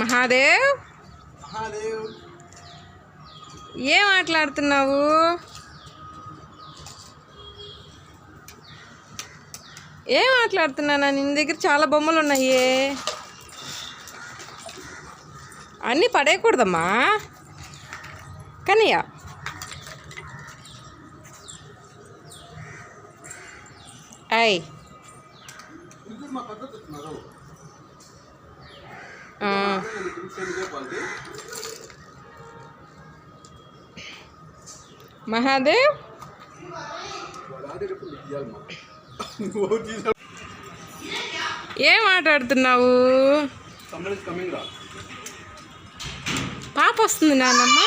మహాదేవ్? మహాదేవ్. ఏం మాట్లాడుతున్నావు ఏం మాట్లాడుతున్నానా నీ దగ్గర చాలా బొమ్మలు ఉన్నాయి. అన్నీ పడేయకూడదమ్మా. కనియా అయ్ మహాదేవ్? ఏం ఆటాడుతున్నావు పాప వస్తుంది నాన్నమ్మా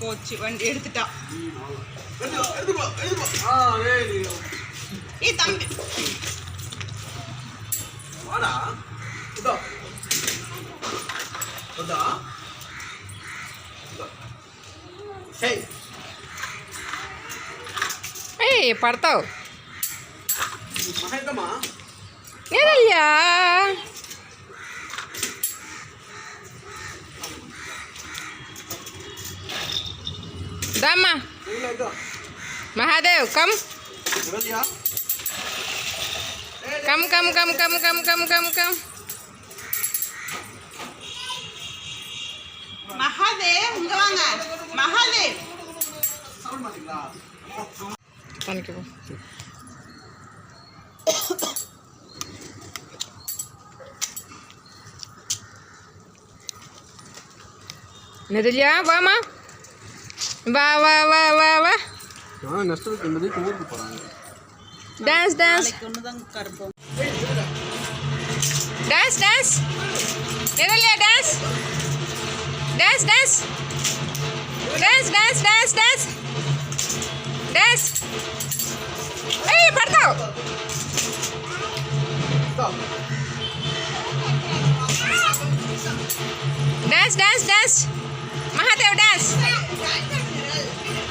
போச்சு வண்டி எடுத்துட்டான் ஏ தம்பி வாடா இதோ இதோ ஹேய் ఏయ్ పడతావు ఏదయ్యా నిరల్యా దామ్మా ఇదో Mahadev come ఇవల్యా come come come come come come come come Mahadev இங்க வாங்க மகாதேவ் సౌండ్ మాటిందా తనకి वाह वाह वाह वाह वाह। डांस डांस डांस डांस मेरे लिए dance dance dance dance dance dance dance dance ए पढ़ता dance dance dance Mahadev dance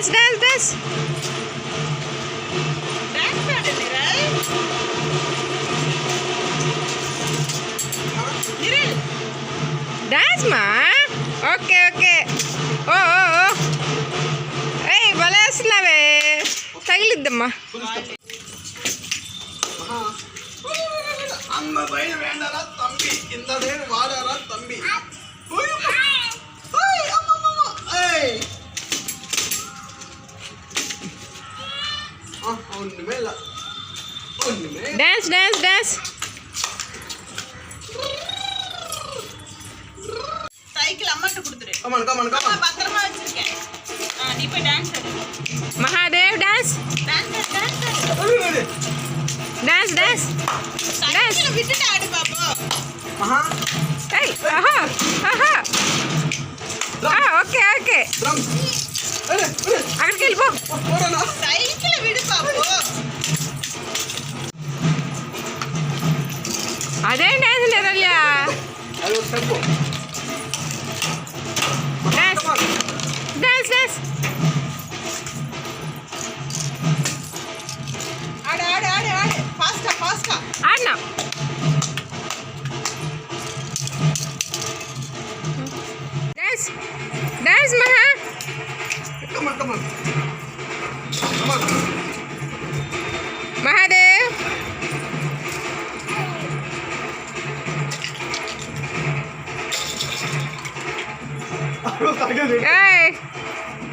dance dance dance டான்ஸ்மா okay okay ఓ ఏయ్ బలేస్తున్నావే తగిలిద్దమ్మా అన్న పైన వేండారా తమ్మి కింద వాడారా ஒண்ணுமே இல்ல. ஒண்ணுமே டான்ஸ் டான்ஸ் டான்ஸ் சைக்கிள் அம்மாட்ட கொடுத்துரு. கமான் கமான் கமான் பத்திரமா வச்சிருக்கேன். நீ போய் dance Mahadev dance dance dance dance dance dance விட்டுட்டு ஆடு பாப்போம் மகா. ஏய் ஆஹா ஆஹா. ஆ ஓகே ஓகே அக்கడికి వెళ్ళిపో கைஸ் ஆடு ஆடு ஆடு ஆடு. ஃபாஸ்டா ஃபாஸ்டா ஆடுனா Bye.